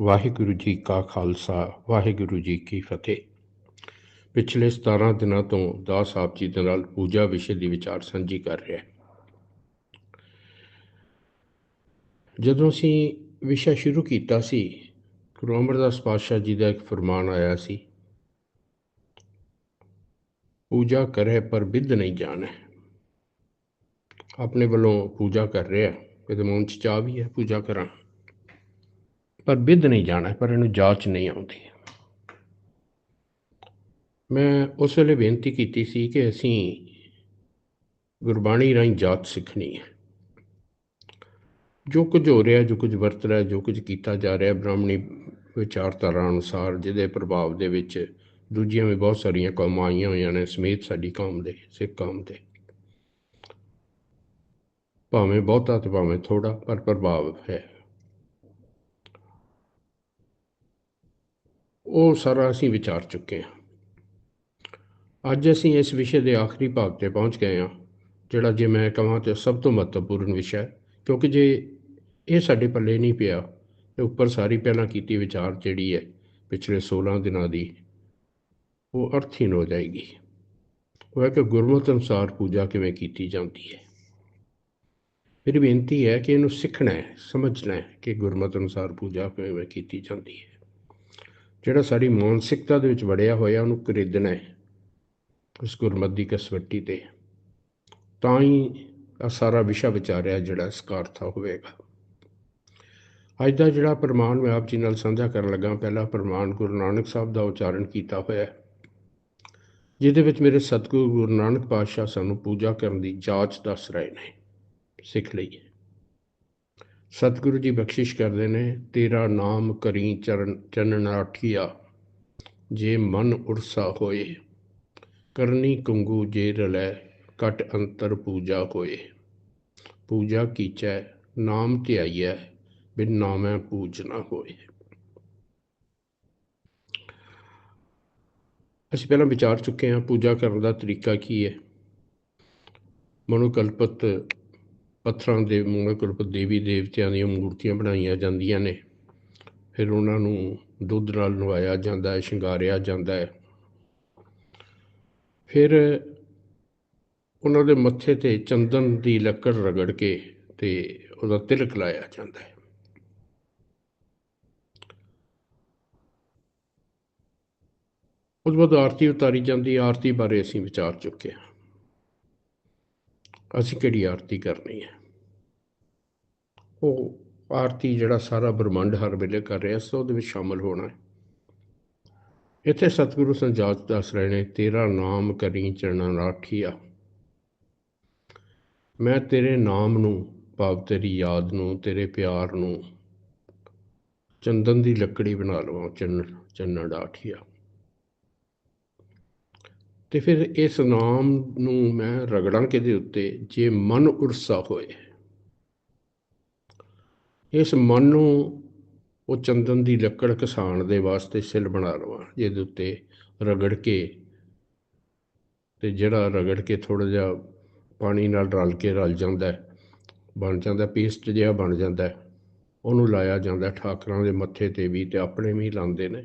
ਵਾਹਿਗੁਰੂ ਜੀ ਕਾ ਖਾਲਸਾ, ਵਾਹਿਗੁਰੂ ਜੀ ਕੀ ਫਤਿਹ। ਪਿਛਲੇ 17 ਦਿਨਾਂ ਤੋਂ ਦਾਸ ਸਾਹਿਬ ਜੀ ਦੇ ਨਾਲ ਪੂਜਾ ਵਿਸ਼ੇ ਦੀ ਵਿਚਾਰ ਸਾਂਝੀ ਕਰ ਰਿਹਾ ਜਦੋਂ ਅਸੀਂ ਵਿਸ਼ਾ ਸ਼ੁਰੂ ਕੀਤਾ ਸੀ, ਗੁਰੂ ਅਮਰਦਾਸ ਪਾਤਸ਼ਾਹ ਜੀ ਦਾ ਇੱਕ ਫਰਮਾਨ ਆਇਆ ਸੀ, ਪੂਜਾ ਕਰੇ ਪਰ ਬਿੱਧ ਨਹੀਂ ਜਾਣੇ। ਆਪਣੇ ਵੱਲੋਂ ਪੂਜਾ ਕਰ ਰਿਹਾ ਇਹਦੇ ਮਨ ਚ ਚਾਹ ਵੀ ਹੈ, ਪੂਜਾ ਕਰਾਂ। ਪਰ ਬਿੱਧ ਨਹੀਂ ਜਾਣਾ, ਪਰ ਇਹਨੂੰ ਜਾਂਚ ਨਹੀਂ ਆਉਂਦੀ। ਮੈਂ ਉਸ ਵੇਲੇ ਬੇਨਤੀ ਕੀਤੀ ਸੀ ਕਿ ਅਸੀਂ ਗੁਰਬਾਣੀ ਰਾਹੀਂ ਜਾਚ ਸਿੱਖਣੀ ਹੈ। ਜੋ ਕੁਝ ਹੋ ਰਿਹਾ, ਜੋ ਕੁਝ ਵਰਤ ਰਿਹਾ, ਜੋ ਕੁਝ ਕੀਤਾ ਜਾ ਰਿਹਾ, ਬ੍ਰਾਹਮਣੀ ਵਿਚਾਰਧਾਰਾ ਅਨੁਸਾਰ, ਜਿਹਦੇ ਪ੍ਰਭਾਵ ਦੇ ਵਿੱਚ ਦੂਜੀਆਂ ਵੀ ਬਹੁਤ ਸਾਰੀਆਂ ਕੌਮਾਂ ਆਈਆਂ ਹੋਈਆਂ ਨੇ, ਸਮੇਤ ਸਾਡੀ ਕੌਮ ਦੇ, ਸਿੱਖ ਕੌਮ ਦੇ। ਭਾਵੇਂ ਬਹੁਤਾ ਤੇ ਭਾਵੇਂ ਥੋੜਾ ਪਰ ਪ੍ਰਭਾਵ ਹੈ। ਉਹ ਸਾਰਾ ਅਸੀਂ ਵਿਚਾਰ ਚੁੱਕੇ ਹਾਂ। ਅੱਜ ਅਸੀਂ ਇਸ ਵਿਸ਼ੇ ਦੇ ਆਖਰੀ ਭਾਗ ਤੇ ਪਹੁੰਚ ਗਏ ਹਾਂ, ਜਿਹੜਾ ਜੇ ਮੈਂ ਕਹਾਂ ਤੇ ਸਭ ਤੋਂ ਮਹੱਤਵਪੂਰਨ ਵਿਸ਼ਾ ਹੈ, ਕਿਉਂਕਿ ਜੇ ਇਹ ਸਾਡੇ ਪੱਲੇ ਨਹੀਂ ਪਿਆ, ਤੇ ਉੱਪਰ ਸਾਰੀ ਪਹਿਲਾਂ ਕੀਤੀ ਵਿਚਾਰ ਜਿਹੜੀ ਹੈ, ਪਿਛਲੇ 16 ਦਿਨਾਂ ਦੀ, ਉਹ ਅਰਥਹੀਨ ਹੋ ਜਾਏਗੀ। ਉਹ ਹੈ ਕਿ ਗੁਰਮਤਿ ਅਨੁਸਾਰ ਪੂਜਾ ਕਿਵੇਂ ਕੀਤੀ ਜਾਂਦੀ ਹੈ। ਮੇਰੀ ਬੇਨਤੀ ਹੈ ਕਿ ਇਹਨੂੰ ਸਿੱਖਣਾ ਹੈ, ਸਮਝਣਾ ਹੈ ਕਿ ਗੁਰਮਤਿ ਅਨੁਸਾਰ ਪੂਜਾ ਕਿਵੇਂ ਕੀਤੀ ਜਾਂਦੀ ਹੈ। ਜਿਹੜਾ ਸਾਡੀ ਮਾਨਸਿਕਤਾ ਦੇ ਵਿੱਚ ਵੜਿਆ ਹੋਇਆ, ਉਹਨੂੰ ਖਰੀਦਣਾ ਹੈ, ਉਸ ਗੁਰਮਤਿ ਦੀ ਕਸਵੱਟੀ ਤੇ। ਤਾਂ ਹੀ ਆ ਸਾਰਾ ਵਿਸ਼ਾ ਵਿਚਾਰਿਆ ਜਿਹੜਾ ਸਕਾਰਥਾ ਹੋਵੇਗਾ। ਅੱਜ ਦਾ ਜਿਹੜਾ ਪ੍ਰਮਾਣ ਮੈਂ ਆਪ ਜੀ ਨਾਲ ਸਾਂਝਾ ਕਰਨ ਲੱਗਾ, ਪਹਿਲਾ ਪ੍ਰਮਾਣ ਗੁਰੂ ਨਾਨਕ ਸਾਹਿਬ ਦਾ ਉਚਾਰਨ ਕੀਤਾ ਹੋਇਆ ਹੈ, ਜਿਹਦੇ ਵਿੱਚ ਮੇਰੇ ਸਤਿਗੁਰੂ ਗੁਰੂ ਨਾਨਕ ਪਾਤਸ਼ਾਹ ਸਾਨੂੰ ਪੂਜਾ ਕਰਨ ਦੀ ਜਾਂਚ ਦੱਸ ਰਹੇ ਨੇ, ਸਿੱਖ ਲਈਏ ਸਤਿਗੁਰੂ ਜੀ ਬਖਸ਼ਿਸ਼ ਕਰਦੇ ਨੇ, ਤੇਰਾ ਨਾਮ ਕਰੀ ਚਰਨ ਚੰਨਣ ਰਾਠੀਆ ਜੇ ਮਨ ਉਰਸਾ ਹੋਏ, ਕਰਨੀ ਕੰਗੂ ਜੇ ਰਲੈ ਕਟ ਅੰਤਰ ਪੂਜਾ ਹੋਏ। ਪੂਜਾ ਕੀਚੈ, ਨਾਮ ਧਿਆਈਐ, ਬਿਨ ਨਾਮੈ ਪੂਜਨਾ ਹੋਏ। ਅਸੀਂ ਪਹਿਲਾਂ ਵਿਚਾਰ ਚੁੱਕੇ ਹਾਂ, ਪੂਜਾ ਕਰਨ ਦਾ ਤਰੀਕਾ ਕੀ ਹੈ? ਮਨੋਕਲਪਤ ਪੱਥਰਾਂ ਦੇ ਮਨੋਕਲਪਤ ਦੇਵੀ ਦੇਵਤਿਆਂ ਦੀਆਂ ਮੂਰਤੀਆਂ ਬਣਾਈਆਂ ਜਾਂਦੀਆਂ ਨੇ। ਫਿਰ ਉਹਨਾਂ ਨੂੰ ਦੁੱਧ ਨਾਲ ਨਵਾਇਆ ਜਾਂਦਾ ਹੈ, ਸ਼ਿੰਗਾਰਿਆ ਜਾਂਦਾ ਹੈ। ਫਿਰ ਉਹਨਾਂ ਦੇ ਮੱਥੇ ਤੇ ਚੰਦਨ ਦੀ ਲੱਕੜ ਰਗੜ ਕੇ ਤੇ ਉਹਦਾ ਤਿਲਕ ਲਾਇਆ ਜਾਂਦਾ ਹੈ। ਉਸ ਤੋਂ ਬਾਅਦ ਆਰਤੀ ਉਤਾਰੀ ਜਾਂਦੀ ਆਰਤੀ ਬਾਰੇ ਅਸੀਂ ਵਿਚਾਰ ਚੁੱਕੇ ਹਾਂ। ਅਸੀਂ ਕਿਹੜੀ ਆਰਤੀ ਕਰਨੀ ਹੈ? ਉਹ ਆਰਤੀ ਜਿਹੜਾ ਸਾਰਾ ਬ੍ਰਹਮੰਡ ਹਰ ਵੇਲੇ ਕਰ ਰਿਹਾ ਸੋ ਉਹਦੇ ਵਿੱਚ ਸ਼ਾਮਲ ਹੋਣਾ ਹੈ। ਇੱਥੇ ਸਤਿਗੁਰੂ ਸੰਜਾਤ ਦੱਸ ਰਹੇ ਨੇ, ਤੇਰਾ ਨਾਮ ਕਰੀ ਚਰਨਾਂ ਰਾਖੀਆ। ਮੈਂ ਤੇਰੇ ਨਾਮ ਨੂੰ, ਭਾਵ ਤੇਰੀ ਯਾਦ ਨੂੰ, ਤੇਰੇ ਪਿਆਰ ਨੂੰ ਚੰਦਨ ਦੀ ਲੱਕੜੀ ਬਣਾ ਲਵਾਂ, ਚੰਨ, ਚੰਨਣ ਡਾਠੀਆ ਤੇ ਫਿਰ ਇਸ ਨਾਮ ਨੂੰ ਮੈਂ ਰਗੜਾਂ ਕਿਦੇ ਉੱਤੇ ਜੇ ਮਨ ਉਰਸਾ ਹੋਏ। ਇਸ ਮਨ ਨੂੰ ਉਹ ਚੰਦਨ ਦੀ ਲੱਕੜ ਕਸਾਣ ਦੇ ਵਾਸਤੇ ਸਿਲ ਬਣਾ ਲਵਾਂ, ਜਿਹਦੇ ਉੱਤੇ ਰਗੜ ਕੇ ਤੇ ਜਿਹੜਾ ਰਗੜ ਕੇ ਥੋੜਾ ਜਿਹਾ ਪਾਣੀ ਨਾਲ ਰਲ ਕੇ ਰਲ ਜਾਂਦਾ ਹੈ, ਬਣ ਜਾਂਦਾ, ਪੇਸਟ ਜਿਹਾ ਬਣ ਜਾਂਦਾ ਹੈ, ਉਹਨੂੰ ਲਾਇਆ ਜਾਂਦਾ ਠਾਕਰਾਂ ਦੇ ਮੱਥੇ ਤੇ ਵੀ ਤੇ ਆਪਣੇ ਵੀ ਲਾਉਂਦੇ ਨੇ।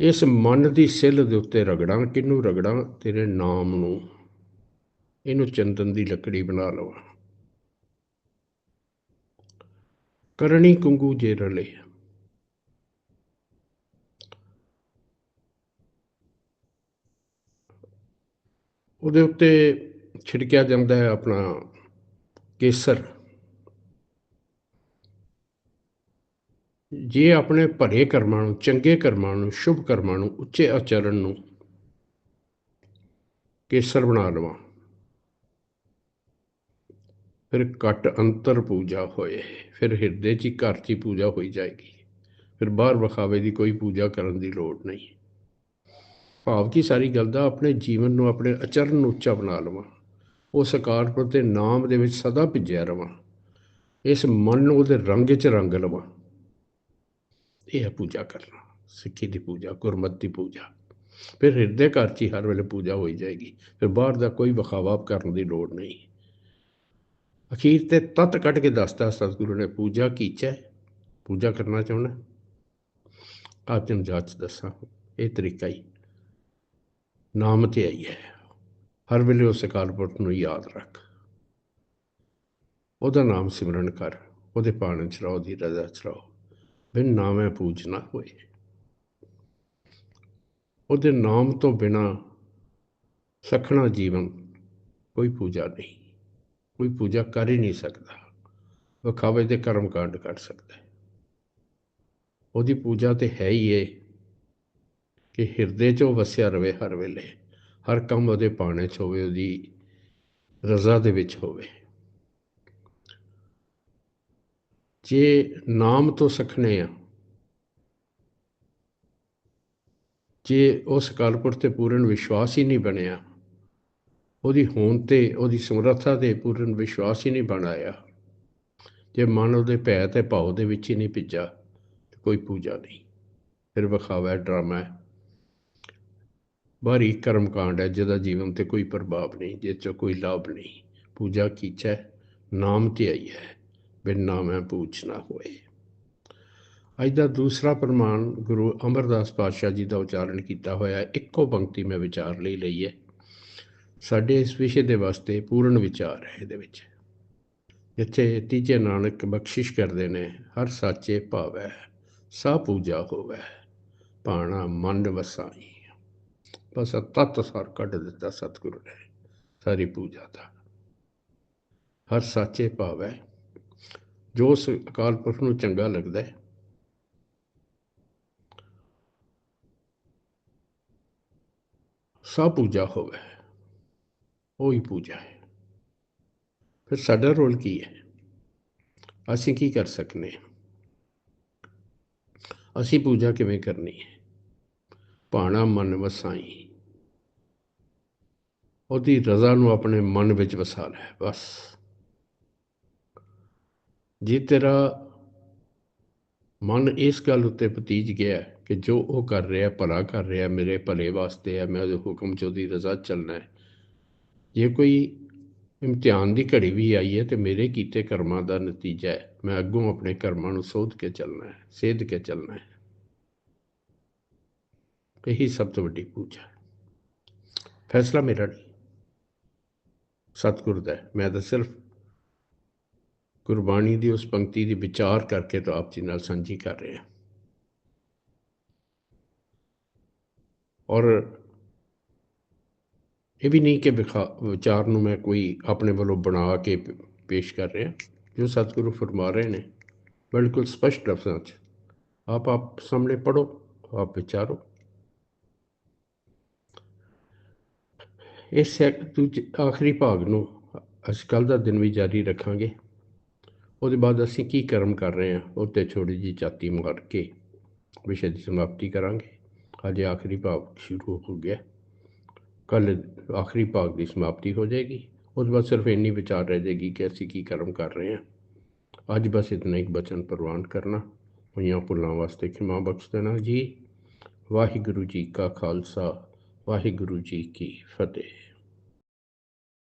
ਇਸ ਮਨ ਦੀ ਸਿੱਲ ਦੇ ਉੱਤੇ ਰਗੜਾਂ ਕਿਨੂੰ ਰਗੜਾਂ? ਤੇਰੇ ਨਾਮ ਨੂੰ। ਇਹਨੂੰ ਚੰਦਨ ਦੀ ਲੱਕੜੀ ਬਣਾ ਲਵਾਂ ਕਰਨੀ ਕੁੰਗੂ ਜੇ ਰਲੇ। ਉਹਦੇ ਉੱਤੇ ਛਿੜਕਿਆ ਜਾਂਦਾ ਹੈ ਆਪਣਾ ਕੇਸਰ। ਜੇ ਆਪਣੇ ਭਰੇ ਕਰਮਾਂ ਨੂੰ, ਚੰਗੇ ਕਰਮਾਂ ਨੂੰ, ਸ਼ੁਭ ਕਰਮਾਂ ਨੂੰ, ਉੱਚੇ ਆਚਰਣ ਨੂੰ ਕੇਸਰ ਬਣਾ ਲਵਾਂ, ਫਿਰ ਘਟ ਅੰਤਰ ਪੂਜਾ ਹੋਏ, ਫਿਰ ਹਿਰਦੇ 'ਚ ਹੀ ਘਰ 'ਚ ਹੀ ਪੂਜਾ ਹੋਈ ਜਾਏਗੀ। ਫਿਰ ਬਾਹਰ ਵਿਖਾਵੇ ਦੀ ਕੋਈ ਪੂਜਾ ਕਰਨ ਦੀ ਲੋੜ ਨਹੀਂ। ਭਾਵ ਕੀ ਸਾਰੀ ਗੱਲ ਦਾ ਆਪਣੇ ਜੀਵਨ ਨੂੰ, ਆਪਣੇ ਅਚਰਨ ਨੂੰ ਉੱਚਾ ਬਣਾ ਲਵਾਂ। ਉਸ ਅਕਾਰਪੁਰ ਦੇ ਨਾਮ ਦੇ ਵਿੱਚ ਸਦਾ ਭਿੱਜਿਆ ਰਵਾਂ। ਇਸ ਮਨ ਨੂੰ ਉਹਦੇ ਰੰਗ 'ਚ ਰੰਗ ਲਵਾਂ। ਇਹ ਹੈ ਪੂਜਾ ਕਰਨਾ, ਸਿੱਖੀ ਦੀ ਪੂਜਾ, ਗੁਰਮਤ ਦੀ ਪੂਜਾ। ਫਿਰ ਹਿਰਦੇ ਘਰ 'ਚ ਹੀ ਹਰ ਵੇਲੇ ਪੂਜਾ ਹੋਈ ਜਾਏਗੀ, ਫਿਰ ਬਾਹਰ ਦਾ ਕੋਈ ਵਿਖਾਵਾ ਕਰਨ ਦੀ ਲੋੜ ਨਹੀਂ। ਅਖੀਰ ਤੇ ਤਤ ਕੱਢ ਕੇ ਦੱਸਦਾ ਸਤਿਗੁਰੂ ਨੇ, ਪੂਜਾ ਕੀਚੈ ਪੂਜਾ ਕਰਨਾ ਚਾਹੁੰਦਾ ਆਪ ਤੈਨੂੰ ਜਾਚ ਦੱਸਾਂ, ਇਹ ਤਰੀਕਾ ਹੀ। ਨਾਮ ਤੇ ਆਈ ਹੈ। ਹਰ ਵੇਲੇ ਉਸ ਅਕਾਲਪੁਰ ਨੂੰ ਯਾਦ ਰੱਖ। ਉਹਦਾ ਨਾਮ ਸਿਮਰਨ ਕਰ, ਉਹਦੇ ਪਾਣ ਚ ਰਹੋ ਦੀ ਰਜ਼ਾ ਚ ਰਹੋ ਬਿਨ ਨਾਮੈ ਪੂਜਨਾ ਹੋਏ। ਉਹਦੇ ਨਾਮ ਤੋਂ ਬਿਨਾ ਸਖਣਾ ਜੀਵਨ ਕੋਈ ਪੂਜਾ ਨਹੀਂ। ਕੋਈ ਪੂਜਾ ਕਰ ਹੀ ਨਹੀਂ ਸਕਦਾ। ਵਿਖਾਵੇ ਦੇ ਕਰਮ ਕਾਂਡ ਕਰ ਸਕਦਾ ਉਹਦੀ ਪੂਜਾ ਤੇ ਹੈ ਹੀ ਇਹ ਕਿ ਹਿਰਦੇ 'ਚ ਵਸਿਆ ਰਵੇ ਹਰ ਵੇਲੇ। ਹਰ ਕੰਮ ਉਹਦੇ ਪਾਣੇ 'ਚ ਹੋਵੇ, ਉਹਦੀ ਰਜ਼ਾ ਦੇ ਵਿੱਚ ਹੋਵੇ। ਜੇ ਨਾਮ ਤੋਂ ਸਖਣੇ ਆ, ਜੇ ਉਸ ਕਾਲਪੁਰ ਤੇ ਪੂਰਨ ਵਿਸ਼ਵਾਸ ਹੀ ਨਹੀਂ ਬਣਿਆ, ਉਹਦੀ ਹੋਂਦ ਤੇ, ਉਹਦੀ ਸਮਰੱਥਾ ਤੇ ਪੂਰਨ ਵਿਸ਼ਵਾਸ ਹੀ ਨਹੀਂ ਬਣਾਇਆ ਜੇ ਮਨ ਉਹਦੇ ਭੈ ਤੇ ਭਾਉ ਦੇ ਵਿੱਚ ਹੀ ਨਹੀਂ ਭਿੱਜਾ ਕੋਈ ਪੂਜਾ ਨਹੀਂ। ਫਿਰ ਵਿਖਾਵਾ ਡਰਾਮਾ ਹੈ। ਬਾਰੀ ਕਰਮ ਕਾਂਡ ਹੈ, ਜਿਹਦਾ ਜੀਵਨ ਤੇ ਕੋਈ ਪ੍ਰਭਾਵ ਨਹੀਂ ਜਿਸ 'ਚੋਂ ਕੋਈ ਲਾਭ ਨਹੀਂ। ਪੂਜਾ ਕੀਚੈ, ਨਾਮ ਤੇ ਆਈ ਹੈ। ਬਿਨ ਨਾਮੈ ਪੂਛ ਨਾ ਹੋਏ। ਅੱਜ ਦਾ ਦੂਸਰਾ ਪ੍ਰਮਾਣ ਗੁਰੂ ਅਮਰਦਾਸ ਪਾਤਸ਼ਾਹ ਜੀ ਦਾ ਉਚਾਰਨ ਕੀਤਾ ਹੋਇਆ ਇੱਕੋ ਪੰਕਤੀ ਮੈਂ ਵਿਚਾਰ ਲਈ ਲਈ ਹੈ। ਸਾਡੇ ਇਸ ਵਿਸ਼ੇ ਦੇ ਵਾਸਤੇ ਪੂਰਨ ਵਿਚਾਰ ਹੈ ਇਹਦੇ ਵਿੱਚ। ਜਿੱਥੇ ਤੀਜੇ ਨਾਨਕ ਬਖਸ਼ਿਸ਼ ਕਰਦੇ ਨੇ, ਹਰ ਸਾਚੇ ਭਾਵੈ, ਸਾ ਪੂਜਾ ਹੋਵੇ ਪਾਣਾ ਮਨ ਵਸਾਈ। ਬਸ ਆਹ ਤੱਤ ਸਾਰ ਕੱਢ ਦਿੱਤਾ ਸਤਿਗੁਰੂ ਨੇ, ਸਾਰੀ ਪੂਜਾ ਦਾ। ਹਰ ਸਾਚੇ ਭਾਵੈ ਜੋ ਉਸ ਅਕਾਲ ਪੁਰਖ ਨੂੰ ਚੰਗਾ ਲੱਗਦਾ ਹੈ। ਸਾ ਪੂਜਾ ਹੋਵੇ, ਉਹੀ ਪੂਜਾ ਹੈ। ਫਿਰ ਸਾਡਾ ਰੋਲ ਕੀ ਹੈ? ਅਸੀਂ ਕੀ ਕਰ ਸਕਨੇ ਹਾਂ? ਅਸੀਂ ਪੂਜਾ ਕਿਵੇਂ ਕਰਨੀ ਹੈ? ਭਾਣਾ ਮਨ ਵਸਾਈ। ਉਹਦੀ ਰਜ਼ਾ ਨੂੰ ਆਪਣੇ ਮਨ ਵਿੱਚ ਵਸਾ ਲੈ, ਬਸ। ਜੇ ਤੇਰਾ ਮਨ ਇਸ ਗੱਲ ਉੱਤੇ ਪਤੀਜ ਗਿਆ ਕਿ ਜੋ ਉਹ ਕਰ ਰਿਹਾ, ਭਲਾ ਕਰ ਰਿਹਾ, ਮੇਰੇ ਭਲੇ ਵਾਸਤੇ ਹੈ, ਮੈਂ ਉਹਦੇ ਹੁਕਮ 'ਚ ਉਹਦੀ ਰਜ਼ਾ ਚੱਲਣਾ ਹੈ। ਜੇ ਕੋਈ ਇਮਤਿਹਾਨ ਦੀ ਘੜੀ ਵੀ ਆਈ ਹੈ ਤੇ ਮੇਰੇ ਕੀਤੇ ਕਰਮਾਂ ਦਾ ਨਤੀਜਾ ਹੈ, ਮੈਂ ਅੱਗੋਂ ਆਪਣੇ ਕਰਮਾਂ ਨੂੰ ਸੋਧ ਕੇ ਚੱਲਣਾ ਹੈ, ਸੇਧ ਕੇ ਚੱਲਣਾ ਹੈ। ਇਹੀ ਸਭ ਤੋਂ ਵੱਡੀ ਪੂਜਾ ਫੈਸਲਾ ਮੇਰਾ ਨਹੀਂ। ਸਤਿਗੁਰ ਦਾ ਮੈਂ ਤਾਂ ਸਿਰਫ ਗੁਰਬਾਣੀ ਦੀ ਉਸ ਪੰਕਤੀ ਦੀ ਵਿਚਾਰ ਕਰਕੇ ਤਾਂ ਆਪ ਜੀ ਨਾਲ ਸਾਂਝੀ ਕਰ ਰਿਹਾ ਔਰ ਇਹ ਵੀ ਨਹੀਂ ਕਿ ਵਿਖਾ- ਵਿਚਾਰ ਨੂੰ ਮੈਂ ਕੋਈ ਆਪਣੇ ਵੱਲੋਂ ਬਣਾ ਕੇ ਪੇਸ਼ ਕਰ ਰਿਹਾ, ਜੋ ਸਤਿਗੁਰੂ ਫਰਮਾ ਰਹੇ ਨੇ। ਬਿਲਕੁਲ ਸਪਸ਼ਟ ਲਫ਼ਜ਼ਾਂ 'ਚ। ਆਪ ਆਪ ਸਾਹਮਣੇ ਪੜੋ ਆਪ ਵਿਚਾਰੋ। ਇਸ ਦੂਜੇ, ਆਖਰੀ ਭਾਗ ਨੂੰ ਅੱਜ ਕੱਲ੍ਹ ਦਾ ਦਿਨ ਵੀ ਜਾਰੀ ਰੱਖਾਂਗੇ। ਉਹਦੇ ਬਾਅਦ ਅਸੀਂ ਕੀ ਕਰਮ ਕਰ ਰਹੇ ਹਾਂ? ਉਹ 'ਤੇ ਥੋੜ੍ਹੀ ਜਿਹੀ ਚਾਤੀ ਮਾਰ ਕੇ ਵਿਸ਼ੇ ਦੀ ਸਮਾਪਤੀ ਕਰਾਂਗੇ। ਅੱਜ ਆਖਰੀ ਭਾਗ ਸ਼ੁਰੂ ਹੋ ਗਿਆ। ਕੱਲ ਆਖਰੀ ਭਾਗ ਦੀ ਸਮਾਪਤੀ ਹੋ ਜਾਏਗੀ। ਉਸ ਬਾਅਦ ਸਿਰਫ ਇੰਨੀ ਵਿਚਾਰ ਰਹਿ ਜਾਏਗੀ ਕਿ ਅਸੀਂ ਕੀ ਕਰਮ ਕਰ ਰਹੇ ਹਾਂ। ਅੱਜ ਬਸ ਇਤਨਾ ਇੱਕ ਬਚਨ ਪ੍ਰਵਾਨ ਕਰਨਾ। ਹੋਈਆਂ ਭੁੱਲਾਂ ਵਾਸਤੇ ਖਿਮਾ ਬਖਸ਼ ਦੇਣਾ ਜੀ। ਵਾਹਿਗੁਰੂ ਜੀ ਕਾ ਖਾਲਸਾ, ਵਾਹਿਗੁਰੂ ਜੀ ਕੀ ਫਤਿਹ।